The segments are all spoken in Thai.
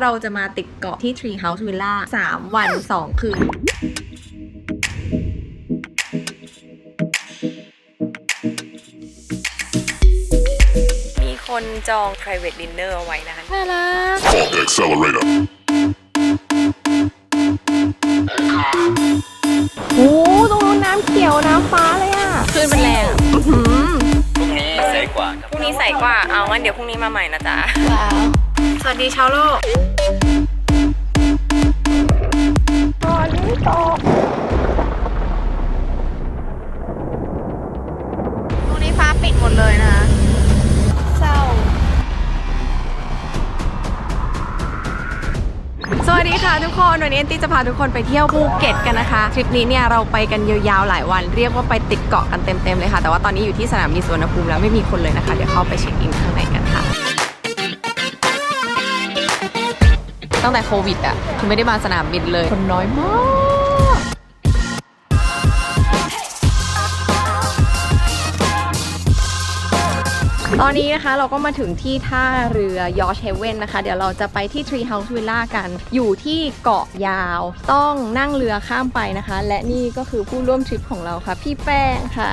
เราจะมาติดเกาะที่ Tree House Villa 3 วัน 2 คืน มีคนจอง private dinner เอาไว้นะคะน่ารัก Fault the accelerator. โอ้ตรงนู้นน้ำเขียวน้ำฟ้าเลยอะคลื่นมันแรงอื้อหือพรุ่งนี้ใสกว่าครับพรุ่งนี้ใสกว่า เอางั้นเดี๋ยวพรุ่งนี้มาใหม่นะจ๊ะว้าว สวัสดีชาวโลกตอนนี้ตกตรงนี้ฟ้าปิดหมดเลยนะเศร้า สวัสดีค่ะทุกคน วันนี้แอนตี้จะพาทุกคนไปเที่ยวภูเก็ตกันนะคะ ทริปนี้เนี่ยเราไปกันยาวๆหลายวัน เรียกว่าไปติดเกาะกันเต็มๆเลยค่ะ แต่ว่าตอนนี้อยู่ที่สนามบินสุวรรณภูมิแล้วไม่มีคนเลยนะคะ เดี๋ยวเข้าไปเช็คอินข้าง ตั้งแต่โควิดอะคือไม่ได้มาสนามบินเลย คนน้อยมาก ตอนนี้นะคะเราก็มาถึงที่ท่าเรือยอชเฮเว่นนะคะ เดี๋ยวเราจะไปที่ Tree House Villa กัน อยู่ที่เกาะยาว ต้องนั่งเรือข้ามไปนะคะ และนี่ก็คือผู้ร่วมทริปของเราค่ะ พี่แป้งค่ะ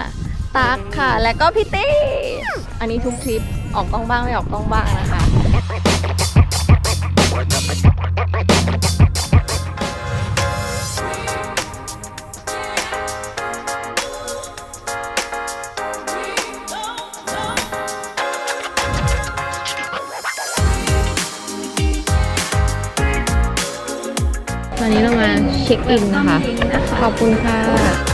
ตักค่ะ และก็พี่ตี้ อันนี้ทุกทริปออกกล้องบ้างไม่ออกกล้องบ้างนะคะ ตอนนี้เรามาเช็คอินนะคะ ขอบคุณค่ะ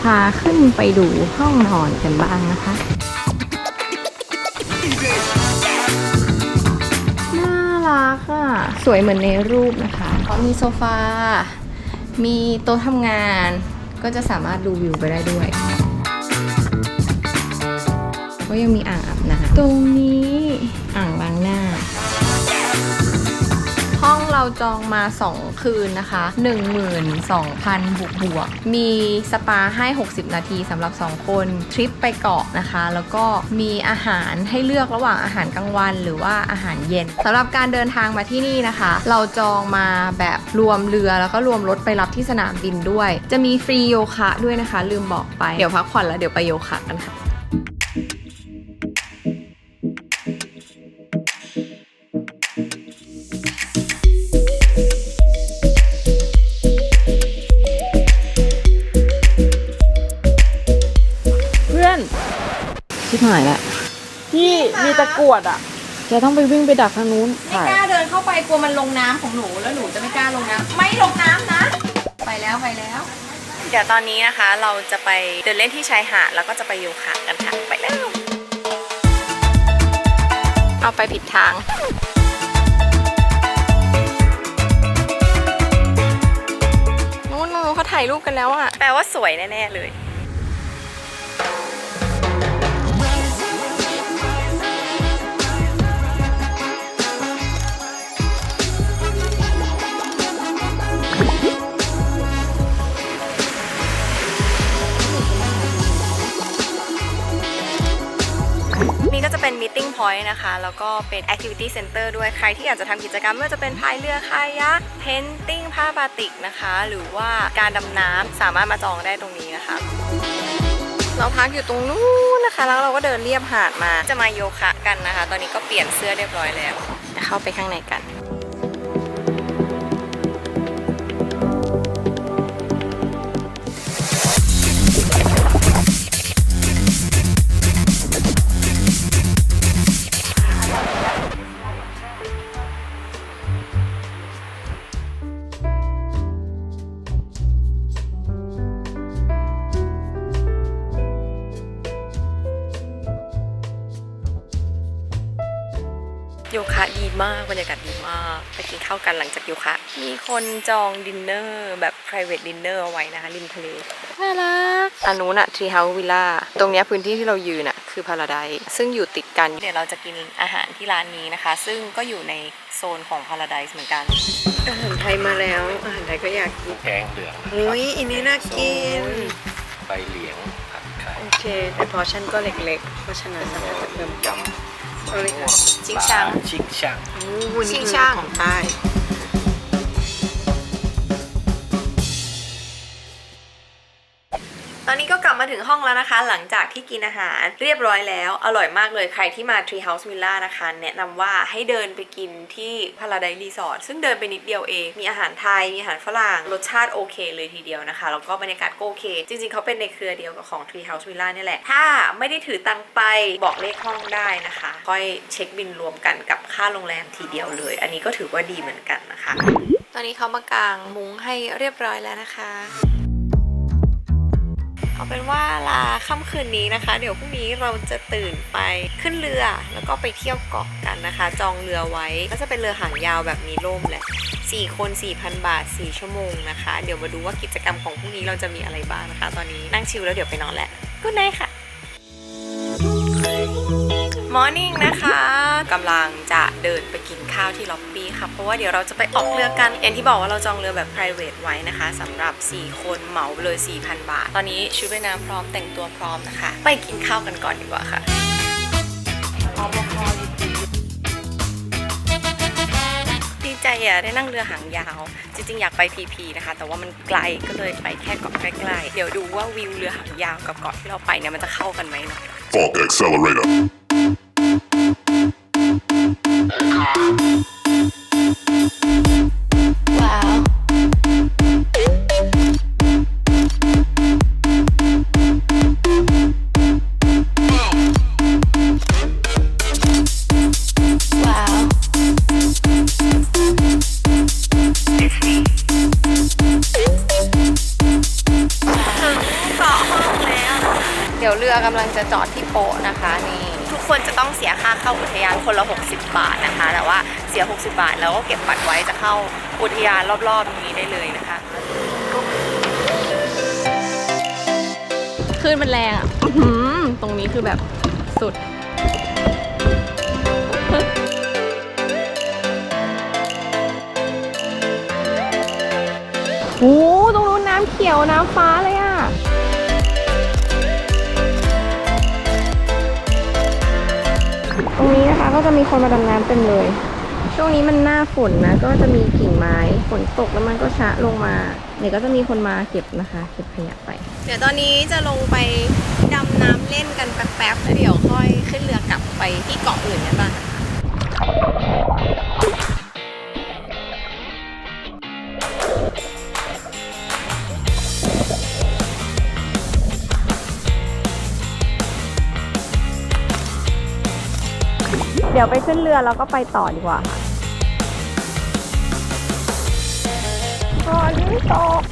พาขึ้นไปดูห้องนอนกันบ้างนะคะน่ารักอะสวยเหมือนในรูปนะคะก็มีโซฟา มีโต๊ะทำงาน ก็จะสามารถดูวิวไปได้ด้วยก็ยังมีอ่างอาบน้ำตรงนี้ เราจองมา 2 คืนนะคะ 12,000 บวกบวก มีสปาให้ 60 นาทีสำหรับ 2 คน ทริปไปเกาะนะคะ แล้วก็มีอาหารให้เลือกระหว่างอาหารกลางวัน หรือว่าอาหารเย็นสำหรับการเดินทางมาที่นี่นะคะ เราจองมาแบบรวมเรือแล้วก็รวมรถไปรับที่สนามบินด้วย จะมีฟรีโยคะด้วยนะคะ ลืมบอกไป เดี๋ยวพักผ่อนแล้วเดี๋ยวไปโยคะกันค่ะ หายละพี่มีตะกรวดอะ แกต้องไปวิ่งไปดักทางนู้นไม่กล้าเดินเข้าไปกลัวมันลงน้ำของหนูแล้วหนูจะไม่กล้าลงน้ำไม่ลงน้ำนะ ไปแล้วไปแล้ว เดี๋ยวตอนนี้นะคะเราจะไปเดินเล่นที่ชายหาดแล้วก็จะไปโยคะกันค่ะไปแล้ว เอาไปผิดทาง นู้นนู้นเขาถ่ายรูปกันแล้วอะแปลว่าสวยแน่ๆเลย point นะคะ แล้วก็เป็น activity center ด้วยใครที่อยากจะทำกิจกรรมไม่ว่าจะเป็นพายเรือคายัก painting ผ้าบาติกนะคะ หรือว่าการดำน้ำสามารถมาจองได้ตรงนี้นะคะ เราพักอยู่ตรงนู้นนะคะ แล้วเราก็เดินเรียบหาดมาจะมาโยคะกันนะคะ ตอนนี้ก็เปลี่ยนเสื้อเรียบร้อยแล้วจะเข้าไปข้างในกัน มีคนจองดินเนอร์แบบ private dinner เอาไว้นะคะ ริมทะเลน่ารักอันนู้นอะ Tree House Villa ตรงเนี้ยพื้นที่ที่เรายืนอะคือ Paradise ซึ่งอยู่ติดกัน เดี๋ยวเราจะกินอาหารที่ร้านนี้นะคะ ซึ่งก็อยู่ในโซนของ Paradise เหมือนกัน อาหารไทยมาแล้ว อาหารไทยก็อยากกินแกงเหลืองนะอุ้ยอันนี้น่ากิน ใบเหลียงผัดไข่โอเค แต่พอชั่นก็เล็กๆ เพราะฉะนั้นจะน่าจะเพิ่มยเอาเลยค่ะำชิงชังปลาชิงช่างชิงช่างของใต้ ตอนนี้ก็กลับมาถึงห้องแล้วนะคะ หลังจากที่กินอาหารเรียบร้อยแล้ว อร่อยมากเลยใครที่มา Tree House Villa นะคะ แนะนำว่าให้เดินไปกินที่ Paradise Resort ซึ่งเดินไปนิดเดียวเอง มีอาหารไทย มีอาหารฝรั่ง รสชาติโอเคเลยทีเดียวนะคะ แล้วก็บรรยากาศก็โอเค จริงๆ เขาเป็นในเครือเดียวกับของ Tree House Villa นี่แหละ ถ้าไม่ได้ถือตังค์ไปบอกเลขห้องได้นะคะ ค่อยเช็คบินรวมกันกับค่าโรงแรมทีเดียวเลย อันนี้ก็ถือว่าดีเหมือนกันนะคะ ตอนนี้เขามากางมุ้งให้เรียบร้อยแล้วนะคะ เอาเป็นว่าลาค่ำคืนนี้นะคะ เดี๋ยวพรุ่งนี้เราจะตื่นไปขึ้นเรือแล้วก็ไปเที่ยวเกาะกันนะคะ จองเรือไว้ก็จะเป็นเรือหางยาวแบบมีร่มแหละ4 คน 4,000 บาท 4 ชั่วโมงนะคะ เดี๋ยวมาดูว่ากิจกรรมของพรุ่งนี้เราจะมีอะไรบ้างนะคะ ตอนนี้นั่งชิลแล้วเดี๋ยวไปนอนแหละกูไนค่ะมอร์นิ่งนะคะกำลังจะเดินไปกิน ข้าวที่ล็อบบี้ค่ะ เพราะว่าเดี๋ยวเราจะไปออกเรือกัน อย่างที่บอกว่าเราจองเรือแบบ private ไว้นะคะสำหรับ 4 คนเหมาเลย 4,000 บาท ตอนนี้ชุดว่ายน้ำพร้อมแต่งตัวพร้อมนะคะ ไปกินข้าวกันก่อนดีกว่าค่ะดีใจอะได้นั่งเรือหางยาว จริง ๆ อยากไปพีพีนะคะ แต่ว่ามันไกลก็เลยไปแค่เกาะใกล้ๆเดี๋ยวดูว่าวิวเรือหางยาวกับเกาะที่เราไปเนี่ยมันจะเข้ากันไหมเนาะ Fault accelerator. เดี๋ยวเรือกำลังจะจอดที่โป๊ะนะคะนี่ทุกคนจะต้องเสียค่าเข้าอุทยานคนละ 60 บาทนะคะ แต่ว่าเสีย 60 บาทแล้วก็เก็บบัตรไว้จะเข้าอุทยานรอบๆนี้ได้เลยนะคะคลื่นมันแรงอะตรงนี้คือแบบสุดโอ้ตรงนู้นน้ำเขียวน้ำฟ้าเลยอะ ก็จะมีคนมาดำน้ำเต็มเลย ช่วงนี้มันหน้าฝนนะ ก็จะมีกิ่งไม้ฝนตกแล้วมันก็ชะลงมา เดี๋ยวก็จะมีคนมาเก็บนะคะ เก็บขยะไป เดี๋ยวตอนนี้จะลงไปดำน้ำเล่นกันแป๊บๆแล้วเดี๋ยวค่อยขึ้นเรือกลับไปที่เกาะอื่นกันบ้าง เดี๋ยวไปขึ้นเรือแล้วก็ไปต่อดีกว่าค่ะฝนตก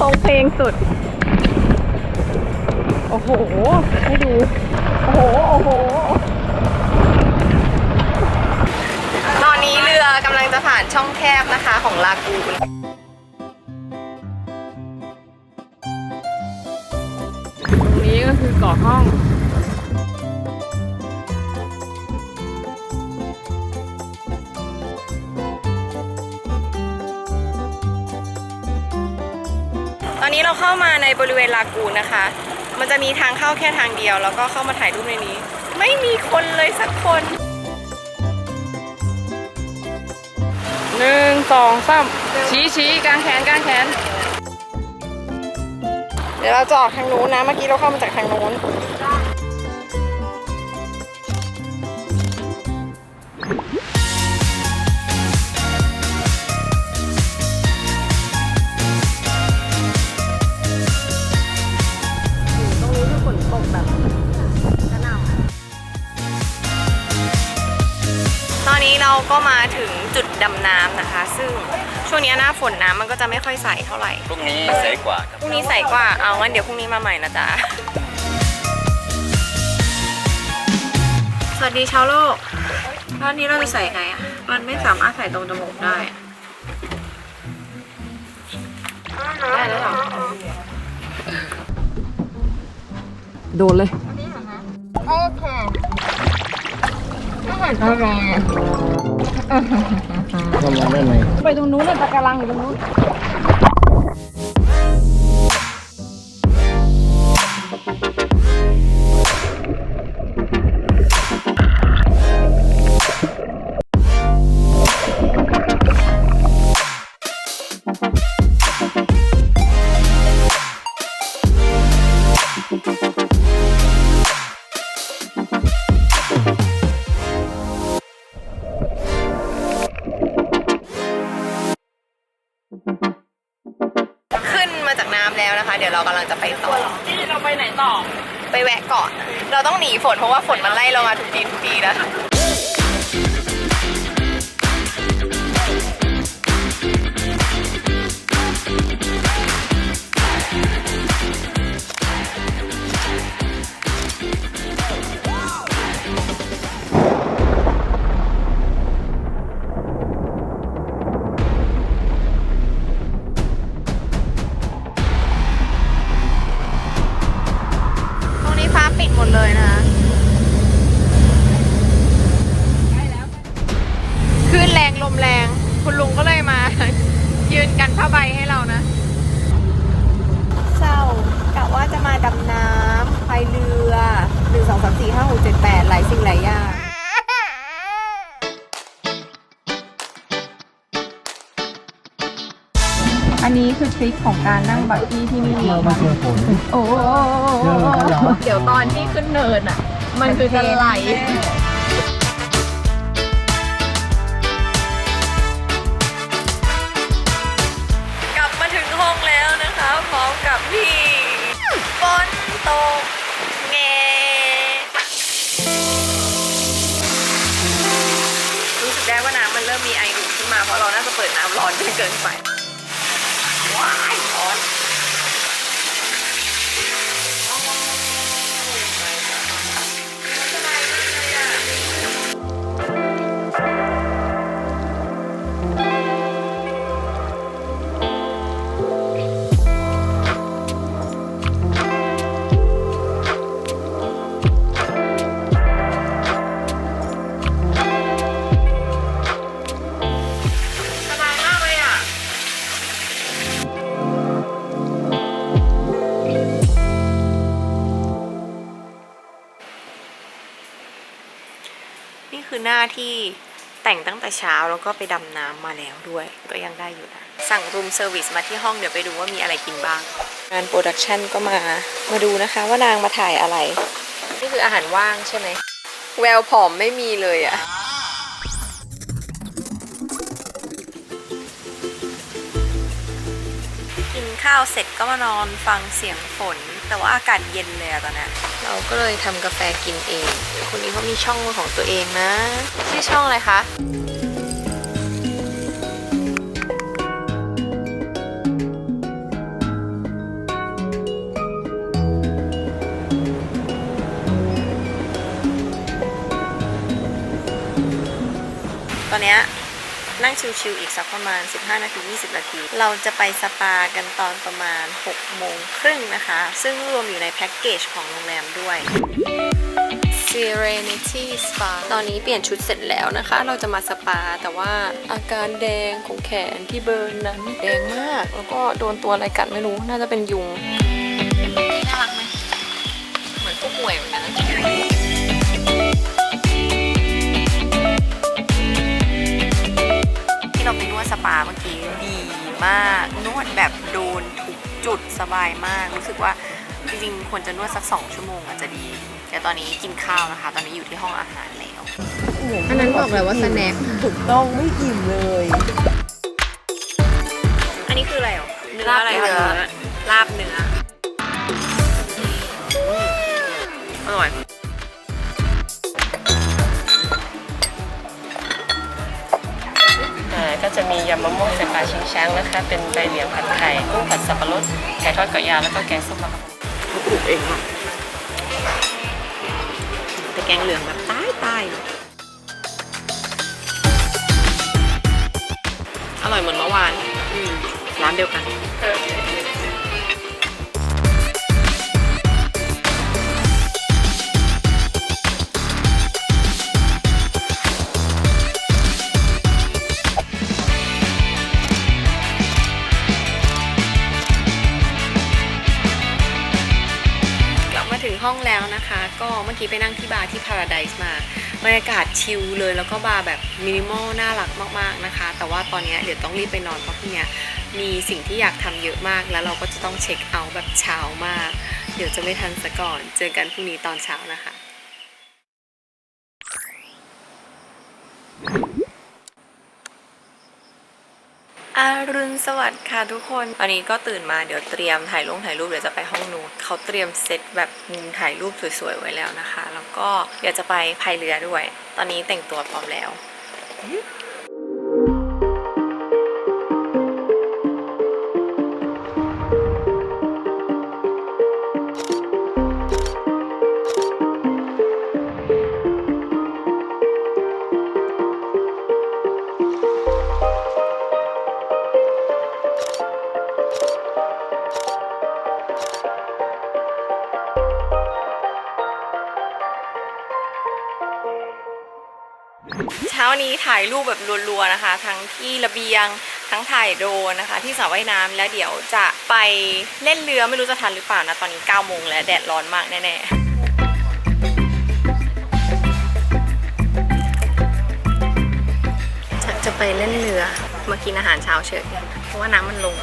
ตรงเพลงสุด โอ้โห ให้ดู โอ้โห โอ้โห ตอนนี้เรือกำลังจะผ่านช่องแคบนะคะของลากูนตรงนี้ก็คือเกาะห้อง มาในบริเวณลากูนนะคะ มันจะมีทางเข้าแค่ทางเดียว แล้วก็เข้ามาถ่ายรูปในนี้ ไม่มีคนเลยสักคนหนึ่งสองสามชี้ชี้กลางแขนกลางแขน เดี๋ยวเราจะออกทางนู้นนะ เมื่อกี้เราเข้ามาจากทางนู้น ก็มาถึงจุดดำน้ำนะคะ ซึ่งช่วงนี้หน้าฝนน้ำมันก็จะไม่ค่อยใสเท่าไหร่พรุ่งนี้ใสกว่าครับ พรุ่งนี้ใสกว่าเอางั้นเดี๋ยวพรุ่งนี้มาใหม่นะจ๊ะสวัสดีชาวโลกแล้วอันนี้เราจะใส่ไงอะ มันไม่สามารถใส่ตรงจมูกได้อะได้แล้วเหรอโดนเลย ทำมาได้ไหมไปตรงนู้นเลยปะการังอยู่ตรงนู้น กำลังจะไปต่อนี่เราไปไหนต่อ ไปแวะเกาะ เราต้องหนีฝนเพราะว่าฝนมันไล่เรามาทุกทีทุกทีแล้ คือทริคของการนั่งบักกี้ที่นี่เรามาเจอฝนโอ้เจอกันเหเดี๋ยวตอนที่ขึ้นเนินอะ มันคือจะไหลกลับมาถึงห้องแล้วนะคะพร้อมกับพี่ฝนตกเงรู้สึกได้ว่าน้ำมันเริ่มมีไออุ่นขึ้นมาเพราะเราน่าจะเปิดน้ำร้อนจนเกินไป ที่แต่งตั้งแต่เช้าแล้วก็ไปดำน้ำมาแล้วด้วย ก็ยังได้อยู่นะ สั่งรูมเซอร์วิสมาที่ห้องเดี๋ยวไปดูว่ามีอะไรกินบ้าง งานโปรดักชันก็มา มาดูนะคะว่านางมาถ่ายอะไร นี่คืออาหารว่างใช่ไหม แววผอมไม่มีเลยอะกินข้าวเสร็จก็มานอนฟังเสียงฝน แต่ว่าอากาศเย็นเลยอะตอนเนี้ยเราก็เลยทำกาแฟกินเอง คนนี้เขามีช่องของตัวเองนะชื่อช่องอะไรคะตอนเนี้ย นั่งชิวๆอีกสักประมาณ 15 นาที 20 นาที เราจะไปสปากันตอนประมาณ 6 โมงครึ่งนะคะ ซึ่งรวมอยู่ในแพ็กเกจของโรงแรมด้วย Serenity Spa ตอนนี้เปลี่ยนชุดเสร็จแล้วนะคะ เราจะมาสปาแต่ว่าอาการแดงของแขนที่เบิร์นนั้นแดงมาก แล้วก็โดนตัวอะไรกัดไม่รู้ น่าจะเป็นยุง น่ารักไหม เหมือนผู้ป่วยเหมือนกันนะ สปาเมื่อกี้ดีมาก นวดแบบโดนทุกจุดสบายมาก รู้สึกว่าจริงๆควรจะนวดสัก 2 ชั่วโมงอาจจะดี แต่ตอนนี้กินข้าวนะคะ ตอนนี้อยู่ที่ห้องอาหารแล้วอันนั้นบอกเลยว่าสแน็คถูกต้องไม่อิ่มเลย อันนี้คืออะไรอะเนื้ออะไรลาบเนื้อลาบเนื้ออร่อย จะมียำมะม่วงใส่ปลาชิงช้างนะคะ เป็นใบเหลียงผัดไข่กุ้งผัดสับปะรดไก่ทอดเกาะยาวแล้วก็แกงส้มมะระปลูกเองอะแต่แกงเหลืองแบบใต้ใต้อร่อยเหมือนเมื่อวานร้านเดียวกัน กี้ไปนั่งที่บาร์ที่ Paradise มาบรรยากาศชิลเลยแล้วก็บาร์แบบมินิมอลน่ารักมากๆนะคะ แต่ว่าตอนนี้เดี๋ยวต้องรีบไปนอนเพราะพรุ่งนี้มีสิ่งที่อยากทำเยอะมาก แล้วเราก็จะต้องเช็คเอาท์แบบเช้ามาก เดี๋ยวจะไม่ทันซะก่อน เจอกันพรุ่งนี้ตอนเช้านะคะ อารุณสวัสดิ์ค่ะทุกคน วันนี้ก็ตื่นมาเดี๋ยวเตรียมถ่ายลงถ่ายรูปเดี๋ยวจะไปห้องนู้นเขาเตรียมเซตแบบมุมถ่ายรูปสวยๆไว้แล้วนะคะ แล้วก็เดี๋ยวจะไปพายเรือด้วย ตอนนี้แต่งตัวพร้อมแล้วานี้ถ่ายรูปแบบรัวๆนะคะ ทั้งที่ระเบียงทั้งถ่ายโดรนนะคะ ที่สระว่ายน้ำแล้วเดี๋ยวจะไปเล่นเรือไม่รู้จะทันหรือเปล่านะตอนนี้9โมงแล้วแดดร้อนมากแน่ๆจะจะไปเล่นเรือมากินอาหารเช้าเฉยเพราะว่าน้ำมันลง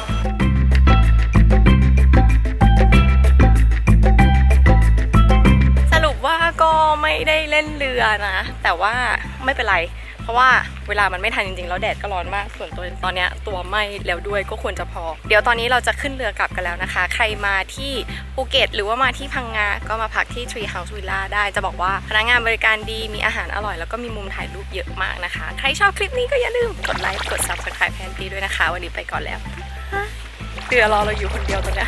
สรุปว่าก็ไม่ได้เล่นเรือนะ แต่ว่าไม่เป็นไรเพ ราะว่าเวลามันไม่ทันจริงๆ แล้วแดดก็ร้อนมาก ส่วนตัวตอนนี้ตัวไหม้แล้วด้วยก็ควรจะพอ เดี๋ยวตอนนี้เราจะขึ้นเรือกลับกันแล้วนะคะ ใครมาที่ภูเก็ตหรือว่ามาที่พังงา ก็มาพักที่ Tree House Villa ได้จะบอกว่าพนักงานบริการดีมีอาหารอร่อย แล้วก็มีมุมถ่ายรูปเยอะมากนะคะ ใครชอบคลิปนี้ก็อย่าลืมกดไลค์กด subscribe แพนตีด้วยนะคะ วันนี้ไปก่อนแล้วเรือรอเราอยู่คนเดียวตอนนี้